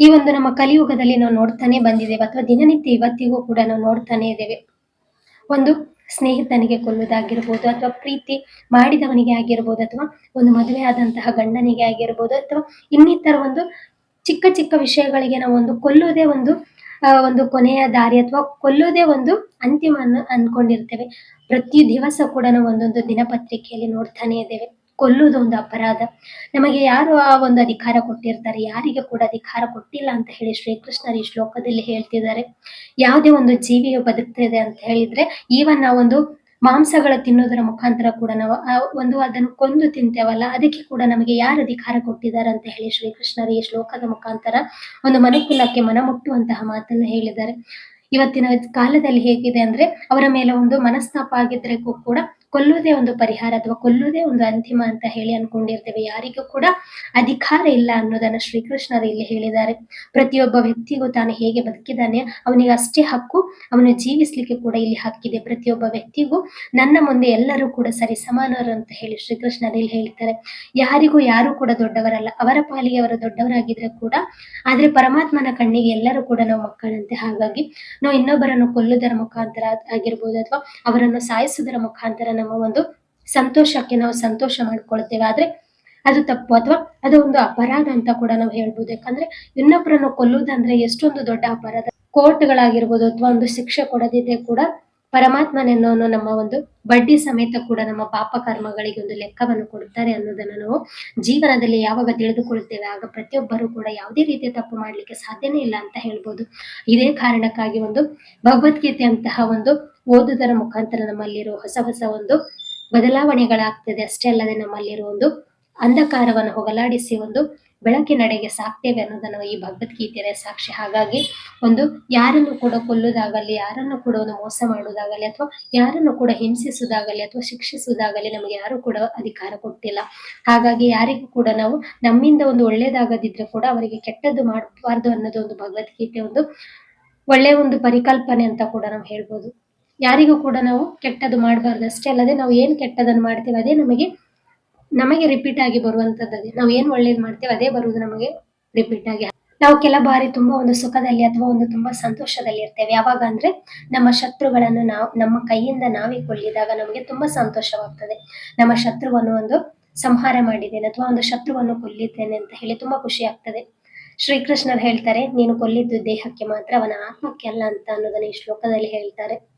ಈ ಒಂದು ನಮ್ಮ ಕಲಿಯುಗದಲ್ಲಿ ನಾವು ನೋಡ್ತಾನೆ ಬಂದಿದ್ದೇವೆ ಅಥವಾ ದಿನನಿತ್ಯ ಇವತ್ತಿಗೂ ಕೂಡ ನಾವು ನೋಡ್ತಾನೆ ಇದ್ದೇವೆ. ಒಂದು ಸ್ನೇಹಿತನಿಗೆ ಕೊಲ್ಲುವುದಾಗಿರ್ಬೋದು ಅಥವಾ ಪ್ರೀತಿ ಮಾಡಿದವನಿಗೆ ಆಗಿರ್ಬೋದು ಅಥವಾ ಒಂದು ಮದುವೆ ಆದಂತಹ ಗಂಡನಿಗೆ ಆಗಿರ್ಬೋದು ಅಥವಾ ಇನ್ನಿತರ ಒಂದು ಚಿಕ್ಕ ಚಿಕ್ಕ ವಿಷಯಗಳಿಗೆ ನಾವು ಒಂದು ಕೊಲ್ಲೋದೇ ಒಂದು ಒಂದು ಕೊನೆಯ ದಾರಿ ಅಥವಾ ಕೊಲ್ಲೋದೇ ಒಂದು ಅಂತಿಮ ಅನ್ಕೊಂಡಿರ್ತೇವೆ ಪ್ರತಿ ದಿವಸ ಕೂಡ ನಾವು ಒಂದೊಂದು ದಿನಪತ್ರಿಕೆಯಲ್ಲಿ ನೋಡ್ತಾನೆ ಇದ್ದೇವೆ. ಕೊಲ್ಲುವುದು ಒಂದು ಅಪರಾಧ. ನಮಗೆ ಯಾರು ಆ ಒಂದು ಅಧಿಕಾರ ಕೊಟ್ಟಿರ್ತಾರೆ? ಯಾರಿಗೆ ಕೂಡ ಅಧಿಕಾರ ಕೊಟ್ಟಿಲ್ಲ ಅಂತ ಹೇಳಿ ಶ್ರೀಕೃಷ್ಣರು ಈ ಶ್ಲೋಕದಲ್ಲಿ ಹೇಳ್ತಿದ್ದಾರೆ. ಯಾವುದೇ ಒಂದು ಜೀವಿಯು ಬದುಕ್ತಿದೆ ಅಂತ ಹೇಳಿದ್ರೆ ಈವನ್ ಒಂದು ಮಾಂಸಗಳ ತಿನ್ನೋದರ ಮುಖಾಂತರ ಕೂಡ ನಾವು ಒಂದು ಅದನ್ನು ಕೊಂದು ತಿಂತೇವಲ್ಲ, ಅದಕ್ಕೆ ಕೂಡ ನಮಗೆ ಯಾರು ಅಧಿಕಾರ ಕೊಟ್ಟಿದ್ದಾರೆ ಅಂತ ಹೇಳಿ ಶ್ರೀಕೃಷ್ಣರು ಈ ಶ್ಲೋಕದ ಮುಖಾಂತರ ಒಂದು ಮನುಕುಲಕ್ಕೆ ಮನ ಮುಟ್ಟುವಂತಹ ಮಾತನ್ನು ಹೇಳಿದ್ದಾರೆ. ಇವತ್ತಿನ ಕಾಲದಲ್ಲಿ ಹೇಗಿದೆ ಅಂದ್ರೆ ಅವರ ಮೇಲೆ ಒಂದು ಮನಸ್ತಾಪ ಆಗಿದ್ರೆ ಕೂಡ ಕೊಲ್ಲುವುದೇ ಒಂದು ಪರಿಹಾರ ಅಥವಾ ಕೊಲ್ಲುವುದೇ ಒಂದು ಅಂತಿಮ ಅಂತ ಹೇಳಿ ಅನ್ಕೊಂಡಿರ್ತೇವೆ. ಯಾರಿಗೂ ಕೂಡ ಅಧಿಕಾರ ಇಲ್ಲ ಅನ್ನೋದನ್ನ ಶ್ರೀಕೃಷ್ಣರು ಇಲ್ಲಿ ಹೇಳಿದ್ದಾರೆ. ಪ್ರತಿಯೊಬ್ಬ ವ್ಯಕ್ತಿಗೂ ತಾನು ಹೇಗೆ ಬದುಕಿದ್ದಾನೆ, ಅವನಿಗೆ ಅಷ್ಟೇ ಹಕ್ಕು, ಅವನು ಜೀವಿಸ್ಲಿಕ್ಕೆ ಕೂಡ ಇಲ್ಲಿ ಹಕ್ಕಿದೆ. ಪ್ರತಿಯೊಬ್ಬ ವ್ಯಕ್ತಿಗೂ ನನ್ನ ಮುಂದೆ ಎಲ್ಲರೂ ಕೂಡ ಸರಿ ಸಮಾನರು ಅಂತ ಹೇಳಿ ಶ್ರೀಕೃಷ್ಣರು ಇಲ್ಲಿ ಹೇಳ್ತಾರೆ. ಯಾರಿಗೂ ಯಾರು ಕೂಡ ದೊಡ್ಡವರಲ್ಲ. ಅವರ ಪಾಲಿಗೆ ಅವರು ದೊಡ್ಡವರಾಗಿದ್ರೆ ಕೂಡ, ಆದ್ರೆ ಪರಮಾತ್ಮನ ಕಣ್ಣಿಗೆ ಎಲ್ಲರೂ ಕೂಡ ನಾವು ಮಕ್ಕಳಂತೆ. ಹಾಗಾಗಿ ನಾವು ಇನ್ನೊಬ್ಬರನ್ನು ಕೊಲ್ಲುವುದರ ಮುಖಾಂತರ ಆಗಿರ್ಬೋದು ಅಥವಾ ಅವರನ್ನು ಸಾಯಿಸುವುದರ ಮುಖಾಂತರ ನಮ್ಮ ಒಂದು ಸಂತೋಷಕ್ಕೆ ನಾವು ಸಂತೋಷ ಮಾಡ್ಕೊಳ್ತೇವೆ. ಆದ್ರೆ ಅದು ತಪ್ಪು ಅಥವಾ ಅದು ಒಂದು ಅಪರಾಧ ಅಂತ ಕೂಡ ನಾವು ಹೇಳ್ಬೋದು. ಯಾಕಂದ್ರೆ ಇನ್ನೊಬ್ಬರನ್ನು ಕೊಲ್ಲುವುದಂದ್ರೆ ಎಷ್ಟೊಂದು ದೊಡ್ಡ ಅಪರಾಧ. ಕೋರ್ಟ್ಗಳಾಗಿರ್ಬೋದು ಅಥವಾ ಒಂದು ಶಿಕ್ಷೆ ಕೊಡದಿದ್ರೆ ಕೂಡ ಪರಮಾತ್ಮನೆನ್ನೋನು ನಮ್ಮ ಒಂದು ಬಡ್ಡಿ ಸಮೇತ ಕೂಡ ನಮ್ಮ ಪಾಪ ಕರ್ಮಗಳಿಗೆ ಒಂದು ಲೆಕ್ಕವನ್ನು ಕೊಡ್ತಾರೆ ಅನ್ನೋದನ್ನ ನಾವು ಜೀವನದಲ್ಲಿ ಯಾವಾಗ ತಿಳಿದುಕೊಳ್ಳುತ್ತೇವೆ ಆಗ ಪ್ರತಿಯೊಬ್ಬರು ಕೂಡ ಯಾವುದೇ ರೀತಿಯ ತಪ್ಪು ಮಾಡ್ಲಿಕ್ಕೆ ಸಾಧ್ಯನೇ ಇಲ್ಲ ಅಂತ ಹೇಳ್ಬೋದು. ಇದೇ ಕಾರಣಕ್ಕಾಗಿ ಒಂದು ಭಗವದ್ಗೀತೆ ಅಂತಹ ಒಂದು ಓದುವುದರ ಮುಖಾಂತರ ನಮ್ಮಲ್ಲಿರೋ ಹೊಸ ಹೊಸ ಒಂದು ಬದಲಾವಣೆಗಳಾಗ್ತದೆ. ಅಷ್ಟೇ ಅಲ್ಲದೆ ನಮ್ಮಲ್ಲಿರೋ ಒಂದು ಅಂಧಕಾರವನ್ನು ಹೋಗಲಾಡಿಸಿ ಒಂದು ಬೆಳಕಿನಡೆಗೆ ಸಾಕ್ತೇವೆ ಅನ್ನೋದನ್ನು ಈ ಭಗವದ್ಗೀತೆಯ ಸಾಕ್ಷಿ. ಹಾಗಾಗಿ ಒಂದು ಯಾರನ್ನು ಕೂಡ ಕೊಲ್ಲುವುದಾಗಲಿ ಯಾರನ್ನು ಕೂಡ ಒಂದು ಮೋಸ ಮಾಡುವುದಾಗಲಿ ಅಥವಾ ಯಾರನ್ನು ಕೂಡ ಹಿಂಸಿಸುವುದಾಗಲಿ ಅಥವಾ ಶಿಕ್ಷಿಸುವುದಾಗಲಿ ನಮಗೆ ಯಾರು ಕೂಡ ಅಧಿಕಾರ ಕೊಟ್ಟಿಲ್ಲ. ಹಾಗಾಗಿ ಯಾರಿಗೂ ಕೂಡ ನಾವು ನಮ್ಮಿಂದ ಒಂದು ಒಳ್ಳೇದಾಗದಿದ್ರೆ ಕೂಡ ಅವರಿಗೆ ಕೆಟ್ಟದ್ದು ಮಾಡಬಾರ್ದು ಅನ್ನೋದು ಒಂದು ಭಗವದ್ಗೀತೆ ಒಂದು ಒಳ್ಳೆಯ ಒಂದು ಪರಿಕಲ್ಪನೆ ಅಂತ ಕೂಡ ನಾವು ಹೇಳ್ಬೋದು. ಯಾರಿಗೂ ಕೂಡ ನಾವು ಕೆಟ್ಟದ್ದು ಮಾಡಬಾರ್ದು ಅಷ್ಟೇ ಅಲ್ಲದೆ ನಾವು ಏನ್ ಕೆಟ್ಟದನ್ನು ಮಾಡ್ತೇವೆ ಅದೇ ನಮಗೆ ನಮಗೆ ರಿಪೀಟ್ ಆಗಿ ಬರುವಂತದ್ದು ಅದೇ. ನಾವು ಏನ್ ಒಳ್ಳೇದು ಮಾಡ್ತೇವೆ ಅದೇ ಬರುವುದು ನಮಗೆ ರಿಪೀಟ್ ಆಗಿ. ನಾವು ಕೆಲ ಬಾರಿ ತುಂಬಾ ಒಂದು ಸುಖದಲ್ಲಿ ಅಥವಾ ಒಂದು ತುಂಬಾ ಸಂತೋಷದಲ್ಲಿ ಇರ್ತೇವೆ. ಯಾವಾಗ ಅಂದ್ರೆ ನಮ್ಮ ಶತ್ರುಗಳನ್ನು ನಾವು, ನಮ್ಮ ಕೈಯಿಂದ ನಾವೇ ಕೊಲ್ಲಿದಾಗ ನಮಗೆ ತುಂಬಾ ಸಂತೋಷವಾಗ್ತದೆ. ನಮ್ಮ ಶತ್ರುವನ್ನು ಒಂದು ಸಂಹಾರ ಮಾಡಿದ್ದೇನೆ ಅಥವಾ ಒಂದು ಶತ್ರುವನ್ನು ಕೊಲ್ಲಿದ್ದೇನೆ ಅಂತ ಹೇಳಿ ತುಂಬಾ ಖುಷಿ ಆಗ್ತದೆ. ಶ್ರೀಕೃಷ್ಣರು ಹೇಳ್ತಾರೆ, ನೀನು ಕೊಲ್ಲಿದ್ದು ದೇಹಕ್ಕೆ ಮಾತ್ರ, ಅವನ ಆತ್ಮಕ್ಕೆ ಅಲ್ಲ ಅಂತ ಅನ್ನೋದನ್ನ ಈ ಶ್ಲೋಕದಲ್ಲಿ ಹೇಳ್ತಾರೆ.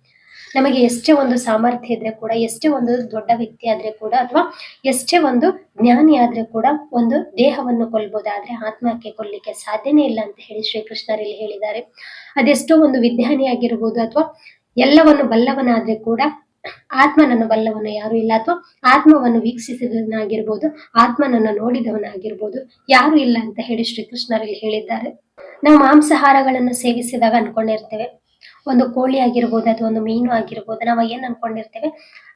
ನಮಗೆ ಎಷ್ಟೇ ಒಂದು ಸಾಮರ್ಥ್ಯ ಇದ್ರೆ ಕೂಡ, ಎಷ್ಟೇ ಒಂದು ದೊಡ್ಡ ವ್ಯಕ್ತಿ ಆದ್ರೆ ಕೂಡ, ಅಥವಾ ಎಷ್ಟೇ ಒಂದು ಜ್ಞಾನಿ ಆದ್ರೆ ಕೂಡ ಒಂದು ದೇಹವನ್ನು ಕೊಲ್ಬೋದಾದ್ರೆ ಆತ್ಮಕ್ಕೆ ಕೊಲ್ಲಿಕ್ಕೆ ಸಾಧ್ಯನೇ ಇಲ್ಲ ಅಂತ ಹೇಳಿ ಶ್ರೀಕೃಷ್ಣರು ಇಲ್ಲಿ ಹೇಳಿದ್ದಾರೆ. ಅದೆಷ್ಟೋ ಒಂದು ವಿಜ್ಞಾನಿ ಆಗಿರ್ಬೋದು ಅಥವಾ ಎಲ್ಲವನ್ನು ಬಲ್ಲವನಾದ್ರೆ ಕೂಡ, ಆತ್ಮನನ್ನು ಬಲ್ಲವನು ಯಾರು ಇಲ್ಲ. ಅಥವಾ ಆತ್ಮವನ್ನು ವೀಕ್ಷಿಸಿದವನಾಗಿರ್ಬೋದು, ಆತ್ಮನನ್ನು ನೋಡಿದವನಾಗಿರ್ಬೋದು ಯಾರು ಇಲ್ಲ ಅಂತ ಹೇಳಿ ಶ್ರೀಕೃಷ್ಣರಲ್ಲಿ ಹೇಳಿದ್ದಾರೆ. ನಾವು ಮಾಂಸಾಹಾರಗಳನ್ನು ಸೇವಿಸಿದಾಗ ಅನ್ಕೊಂಡಿರ್ತೇವೆ. ಒಂದು ಕೋಳಿ ಆಗಿರ್ಬೋದು, ಅಥವಾ ಒಂದು ಮೀನು ಆಗಿರ್ಬೋದು, ನಾವು ಏನ್ ಅನ್ಕೊಂಡಿರ್ತೇವೆ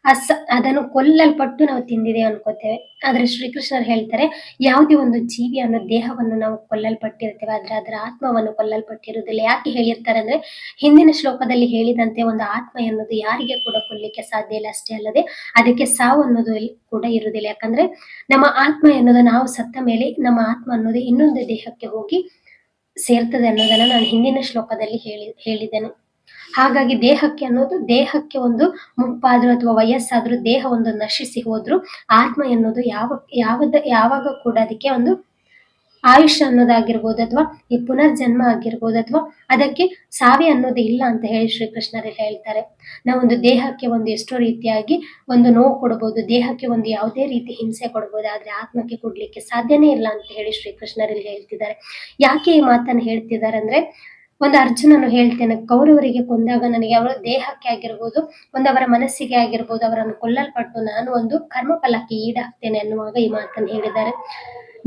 ಅಸ್ ಅದನ್ನು ಕೊಲ್ಲಲ್ಪಟ್ಟು ನಾವು ತಿಂದಿದೆ ಅನ್ಕೋತೇವೆ. ಆದ್ರೆ ಶ್ರೀಕೃಷ್ಣರು ಹೇಳ್ತಾರೆ, ಯಾವುದೇ ಒಂದು ಜೀವಿ ಅನ್ನೋ ದೇಹವನ್ನು ನಾವು ಕೊಲ್ಲಲ್ಪಟ್ಟಿರ್ತೇವೆ, ಆದ್ರೆ ಅದರ ಆತ್ಮವನ್ನು ಕೊಲ್ಲಲ್ಪಟ್ಟಿರುವುದಿಲ್ಲ. ಯಾಕೆ ಹೇಳಿರ್ತಾರೆ ಅಂದ್ರೆ, ಹಿಂದಿನ ಶ್ಲೋಕದಲ್ಲಿ ಹೇಳಿದಂತೆ ಒಂದು ಆತ್ಮ ಎನ್ನುವುದು ಯಾರಿಗೆ ಕೂಡ ಕೊಲ್ಲಿಕ್ಕೆ ಸಾಧ್ಯ ಇಲ್ಲ, ಅಷ್ಟೇ ಅಲ್ಲದೆ ಅದಕ್ಕೆ ಸಾವು ಅನ್ನೋದು ಕೂಡ ಇರುವುದಿಲ್ಲ. ಯಾಕಂದ್ರೆ, ನಮ್ಮ ಆತ್ಮ ಎನ್ನುವುದು ನಾವು ಸತ್ತ ಮೇಲೆ ನಮ್ಮ ಆತ್ಮ ಅನ್ನೋದು ಇನ್ನೊಂದು ದೇಹಕ್ಕೆ ಹೋಗಿ ಸೇರ್ತದೆ ಅನ್ನೋದನ್ನ ನಾನು ಹಿಂದಿನ ಶ್ಲೋಕದಲ್ಲಿ ಹೇಳಿ, ಹೇಳಿದ್ದೇನೆ. ಹಾಗಾಗಿ ದೇಹಕ್ಕೆ ಅನ್ನೋದು, ದೇಹಕ್ಕೆ ಒಂದು ಮುಪ್ಪಾದ್ರೂ ಅಥವಾ ವಯಸ್ಸಾದ್ರೂ ದೇಹ ಒಂದು ನಶಿಸಿ ಹೋದ್ರು, ಆತ್ಮ ಎನ್ನುವುದು ಯಾವ, ಯಾವದ, ಯಾವಾಗ ಕೂಡ ಅದಕ್ಕೆ ಒಂದು ಆಯುಷ್ಯ ಅನ್ನೋದಾಗಿರ್ಬೋದು ಅಥವಾ ಈ ಪುನರ್ಜನ್ಮ ಆಗಿರ್ಬೋದು ಅಥವಾ ಅದಕ್ಕೆ ಸಾವೆ ಅನ್ನೋದು ಇಲ್ಲ ಅಂತ ಹೇಳಿ ಶ್ರೀಕೃಷ್ಣರು ಹೇಳ್ತಾರೆ. ನಾವೊಂದು ದೇಹಕ್ಕೆ ಒಂದು ಎಷ್ಟೋ ರೀತಿಯಾಗಿ ಒಂದು ನೋವು ಕೊಡ್ಬೋದು, ದೇಹಕ್ಕೆ ಒಂದು ಯಾವುದೇ ರೀತಿ ಹಿಂಸೆ ಕೊಡ್ಬೋದು, ಆದ್ರೆ ಆತ್ಮಕ್ಕೆ ಕೊಡ್ಲಿಕ್ಕೆ ಸಾಧ್ಯನೇ ಇಲ್ಲ ಅಂತ ಹೇಳಿ ಶ್ರೀಕೃಷ್ಣರಲ್ಲಿ ಹೇಳ್ತಿದ್ದಾರೆ. ಯಾಕೆ ಈ ಮಾತನ್ನು ಹೇಳ್ತಿದ್ದಾರೆ ಅಂದ್ರೆ ಒಂದು ಅರ್ಜುನನು ಹೇಳ್ತೇನೆ, ಕೌರವರಿಗೆ ಕೊಂದಾಗ ನನಗೆ ಅವರ ದೇಹಕ್ಕೆ ಆಗಿರ್ಬೋದು, ಒಂದು ಅವರ ಮನಸ್ಸಿಗೆ ಆಗಿರ್ಬೋದು, ಅವರನ್ನು ಕೊಲ್ಲಲ್ಪಟ್ಟು ನಾನು ಒಂದು ಕರ್ಮಫಲಕ್ಕೆ ಈಡಾಗ್ತೇನೆ ಅನ್ನುವಾಗ ಈ ಮಾತನ್ನು ಹೇಳಿದ್ದಾರೆ.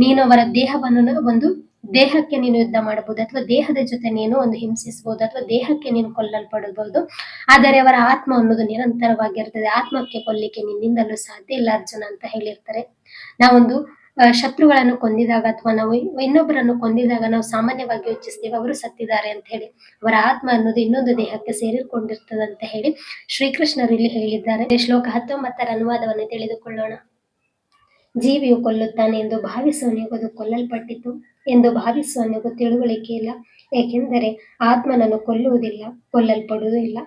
ನೀನು ಅವರ ದೇಹವನ್ನು ಒಂದು ದೇಹಕ್ಕೆ ನೀನು ಯುದ್ಧ ಮಾಡಬಹುದು, ಅಥವಾ ದೇಹದ ಜೊತೆ ನೀನು ಒಂದು ಹಿಂಸಿಸಬಹುದು, ಅಥವಾ ದೇಹಕ್ಕೆ ನೀನು ಕೊಲ್ಲಲ್ಪಡಬಹುದು. ಆದರೆ ಅವರ ಆತ್ಮ ಅನ್ನೋದು ನಿರಂತರವಾಗಿರ್ತದೆ. ಆತ್ಮಕ್ಕೆ ಕೊಲ್ಲಿಕ್ಕೆ ನಿನ್ನಿಂದಲೂ ಸಾಧ್ಯ ಇಲ್ಲ ಅರ್ಜುನ ಅಂತ ಹೇಳಿರ್ತಾರೆ. ನಾವೊಂದು ಶತ್ರುಗಳನ್ನು ಕೊಂದಿದಾಗ ಅಥವಾ ನಾವು ಇನ್ನೊಬ್ಬರನ್ನು ಕೊಂದಿದಾಗ ನಾವು ಸಾಮಾನ್ಯವಾಗಿ ಯೋಚಿಸ್ತೇವೆ, ಅವರು ಸತ್ತಿದ್ದಾರೆ ಅಂತ ಹೇಳಿ. ಅವರ ಆತ್ಮ ಅನ್ನೋದು ಇನ್ನೊಂದು ದೇಹಕ್ಕೆ ಸೇರಿಕೊಂಡಿರ್ತದಂತ ಹೇಳಿ ಶ್ರೀಕೃಷ್ಣರು ಇಲ್ಲಿ ಹೇಳಿದ್ದಾರೆ. ಶ್ಲೋಕ ಹತ್ತೊಂಬತ್ತರ ಅನುವಾದವನ್ನು ತಿಳಿದುಕೊಳ್ಳೋಣ. ಜೀವಿಯು ಕೊಲ್ಲುತ್ತಾನೆ ಎಂದು ಭಾವಿಸುವನಿಗೂ ಕೊಲ್ಲಲ್ಪಟ್ಟಿತು ಎಂದು ಭಾವಿಸುವನಿಗೂ ತಿಳುವಳಿಕೆ ಇಲ್ಲ. ಏಕೆಂದರೆ ಆತ್ಮನನ್ನು ಕೊಲ್ಲುವುದಿಲ್ಲ ಕೊಲ್ಲಲ್ಪಡುವುದೂ ಇಲ್ಲ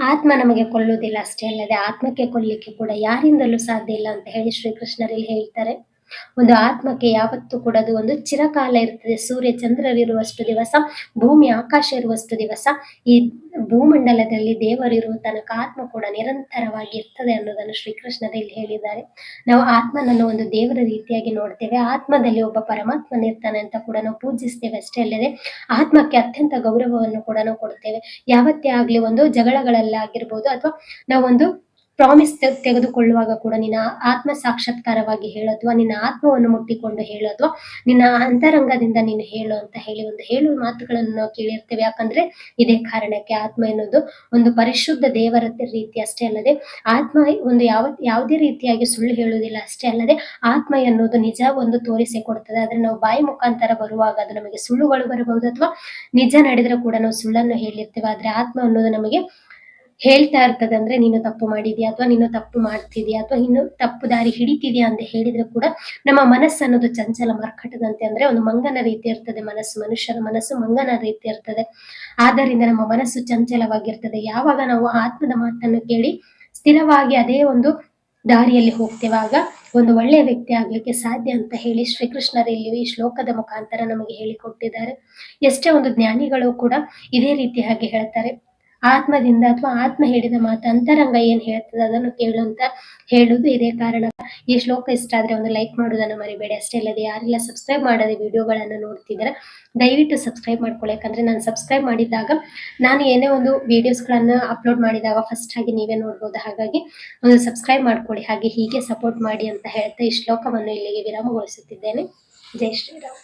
ಆತ್ಮ ನಮಗೆ ಕೊಲ್ಲುವುದಿಲ್ಲ ಅಷ್ಟೇ ಅಲ್ಲದೆ ಆತ್ಮಕ್ಕೆ ಕೊಲ್ಲಿಕ್ಕೆ ಕೂಡ ಯಾರಿಂದಲೂ ಸಾಧ್ಯ ಇಲ್ಲ ಅಂತ ಹೇಳಿ ಶ್ರೀಕೃಷ್ಣರಲ್ಲಿ ಹೇಳ್ತಾರೆ. ಒಂದು ಆತ್ಮಕ್ಕೆ ಯಾವತ್ತು ಕೂಡ ಅದು ಒಂದು ಚಿರಕಾಲ ಇರ್ತದೆ ಸೂರ್ಯ ಚಂದ್ರರಿರುವಷ್ಟು ದಿವಸ, ಭೂಮಿ ಆಕಾಶ ಇರುವಷ್ಟು ದಿವಸ, ಈ ಭೂಮಂಡಲದಲ್ಲಿ ದೇವರಿರುವ ತನಕ ಆತ್ಮ ಕೂಡ ನಿರಂತರವಾಗಿ ಇರ್ತದೆ ಅನ್ನೋದನ್ನು ಶ್ರೀಕೃಷ್ಣರಲ್ಲಿ ಹೇಳಿದ್ದಾರೆ. ನಾವು ಆತ್ಮನನ್ನು ಒಂದು ದೇವರ ರೀತಿಯಾಗಿ ನೋಡ್ತೇವೆ. ಆತ್ಮದಲ್ಲಿ ಒಬ್ಬ ಪರಮಾತ್ಮನಿರ್ತಾನೆ ಅಂತ ಕೂಡ ನಾವು ಪೂಜಿಸ್ತೇವೆ ಅಷ್ಟೇ ಅಲ್ಲದೆ, ಆತ್ಮಕ್ಕೆ ಅತ್ಯಂತ ಗೌರವವನ್ನು ಕೂಡ ನಾವು ಕೊಡ್ತೇವೆ. ಯಾವತ್ತೇ ಆಗ್ಲಿ ಒಂದು ಜಗಳಗಳಲ್ಲಾಗಿರ್ಬೋದು ಅಥವಾ ನಾವೊಂದು ಪ್ರಾಮಿಸ್ ತೆಗೆದುಕೊಳ್ಳುವಾಗ ಕೂಡ ನಿನ್ನ ಆತ್ಮ ಸಾಕ್ಷಾತ್ಕಾರವಾಗಿ ಹೇಳು ಅಥವಾ ನಿನ್ನ ಆತ್ಮವನ್ನು ಮುಟ್ಟಿಕೊಂಡು ಹೇಳು ಅಥವಾ ನಿನ್ನ ಅಂತರಂಗದಿಂದ ನೀನು ಹೇಳು ಅಂತ ಹೇಳಿ ಒಂದು ಹೇಳುವ ಮಾತುಗಳನ್ನು ನಾವು ಕೇಳಿರ್ತೇವೆ. ಯಾಕಂದ್ರೆ ಇದೇ ಕಾರಣಕ್ಕೆ ಆತ್ಮ ಎನ್ನುವುದು ಒಂದು ಪರಿಶುದ್ಧ ದೇವರ ರೀತಿ ಅಷ್ಟೇ ಅಲ್ಲದೆ ಆತ್ಮ ಒಂದು ಯಾವ, ಯಾವುದೇ ರೀತಿಯಾಗಿ ಸುಳ್ಳು ಹೇಳುವುದಿಲ್ಲ ಅಷ್ಟೇ ಅಲ್ಲದೆ ಆತ್ಮ ಎನ್ನುವುದು ನಿಜ ಒಂದು ತೋರಿಸಿ ಕೊಡುತ್ತದೆ ಆದ್ರೆ ನಾವು ಬಾಯಿ ಮುಖಾಂತರ ಬರುವಾಗ ಅದು ನಮಗೆ ಸುಳ್ಳುಗಳು ಬರಬಹುದು ಅಥವಾ ನಿಜ ನಡೆದ್ರೆ ಕೂಡ ನಾವು ಸುಳ್ಳನ್ನು ಹೇಳಿರ್ತೇವೆ. ಆದ್ರೆ ಆತ್ಮ ಅನ್ನೋದು ನಮಗೆ ಹೇಳ್ತಾ ಇರ್ತದೆ ಅಂದ್ರೆ ನೀನು ತಪ್ಪು ಮಾಡಿದ್ಯಾ ಅಥವಾ ನೀನು ತಪ್ಪು ಮಾಡ್ತಿದ್ಯಾ ಅಥವಾ ಇನ್ನು ತಪ್ಪು ದಾರಿ ಹಿಡಿತಿದ್ಯಾ ಅಂತ ಹೇಳಿದ್ರೆ ಕೂಡ ನಮ್ಮ ಮನಸ್ಸು ಅನ್ನೋದು ಚಂಚಲ ಮರ್ಕಟದಂತೆ ಅಂದ್ರೆ ಒಂದು ಮಂಗನ ರೀತಿ ಇರ್ತದೆ ಮನಸ್ಸು ಮನುಷ್ಯರ ಮನಸ್ಸು ಮಂಗನ ರೀತಿ ಇರ್ತದೆ. ಆದ್ದರಿಂದ ನಮ್ಮ ಮನಸ್ಸು ಚಂಚಲವಾಗಿರ್ತದೆ. ಯಾವಾಗ ನಾವು ಆತ್ಮದ ಮಾತನ್ನು ಕೇಳಿ ಸ್ಥಿರವಾಗಿ ಅದೇ ಒಂದು ದಾರಿಯಲ್ಲಿ ಹೋಗ್ತೇವಾಗ ಒಂದು ಒಳ್ಳೆಯ ವ್ಯಕ್ತಿ ಆಗ್ಲಿಕ್ಕೆ ಸಾಧ್ಯ ಅಂತ ಹೇಳಿ ಶ್ರೀಕೃಷ್ಣರಲ್ಲಿ ಈ ಶ್ಲೋಕದ ಮುಖಾಂತರ ನಮಗೆ ಹೇಳಿಕೊಟ್ಟಿದ್ದಾರೆ. ಎಷ್ಟೇ ಒಂದು ಜ್ಞಾನಿಗಳು ಕೂಡ ಇದೇ ರೀತಿಯಾಗಿ ಹೇಳ್ತಾರೆ. ಆತ್ಮದಿಂದ ಅಥವಾ ಆತ್ಮ ಹೇಳಿದ ಮಾತು ಅಂತರಂಗ ಏನ್ ಹೇಳ್ತದೆ ಅದನ್ನು ಕೇಳು ಅಂತ ಹೇಳುದು ಇದೇ ಕಾರಣ. ಈ ಶ್ಲೋಕ ಇಷ್ಟ ಆದ್ರೆ ಒಂದು ಲೈಕ್ ಮಾಡೋದನ್ನ ಮರಿಬೇಡಿ. ಅಷ್ಟೇ ಅಲ್ಲದೆ ಯಾರೆಲ್ಲ ಸಬ್ಸ್ಕ್ರೈಬ್ ಮಾಡದೆ ವಿಡಿಯೋಗಳನ್ನು ನೋಡ್ತಿದ್ರೆ, ದಯವಿಟ್ಟು ಸಬ್ಸ್ಕ್ರೈಬ್ ಮಾಡ್ಕೊಳ್ಳಿ. ಯಾಕಂದ್ರೆ ನಾನು ಸಬ್ಸ್ಕ್ರೈಬ್ ಮಾಡಿದಾಗ ನಾನು ಏನೇ ಒಂದು ವಿಡಿಯೋಸ್ಗಳನ್ನು ಅಪ್ಲೋಡ್ ಮಾಡಿದಾಗ ಫಸ್ಟ್ ಆಗಿ ನೀವೇ ನೋಡ್ಬೋದು? ಹಾಗಾಗಿ ಒಂದು ಸಬ್ಸ್ಕ್ರೈಬ್ ಮಾಡ್ಕೊಳ್ಳಿ. ಹಾಗೆ ಹೀಗೆ ಸಪೋರ್ಟ್ ಮಾಡಿ ಅಂತ ಹೇಳ್ತಾ ಈ ಶ್ಲೋಕವನ್ನು ಇಲ್ಲಿಗೆ ವಿರಾಮಗೊಳಿಸುತ್ತಿದ್ದೇನೆ. ಜೈ ಶ್ರೀರಾಮ್.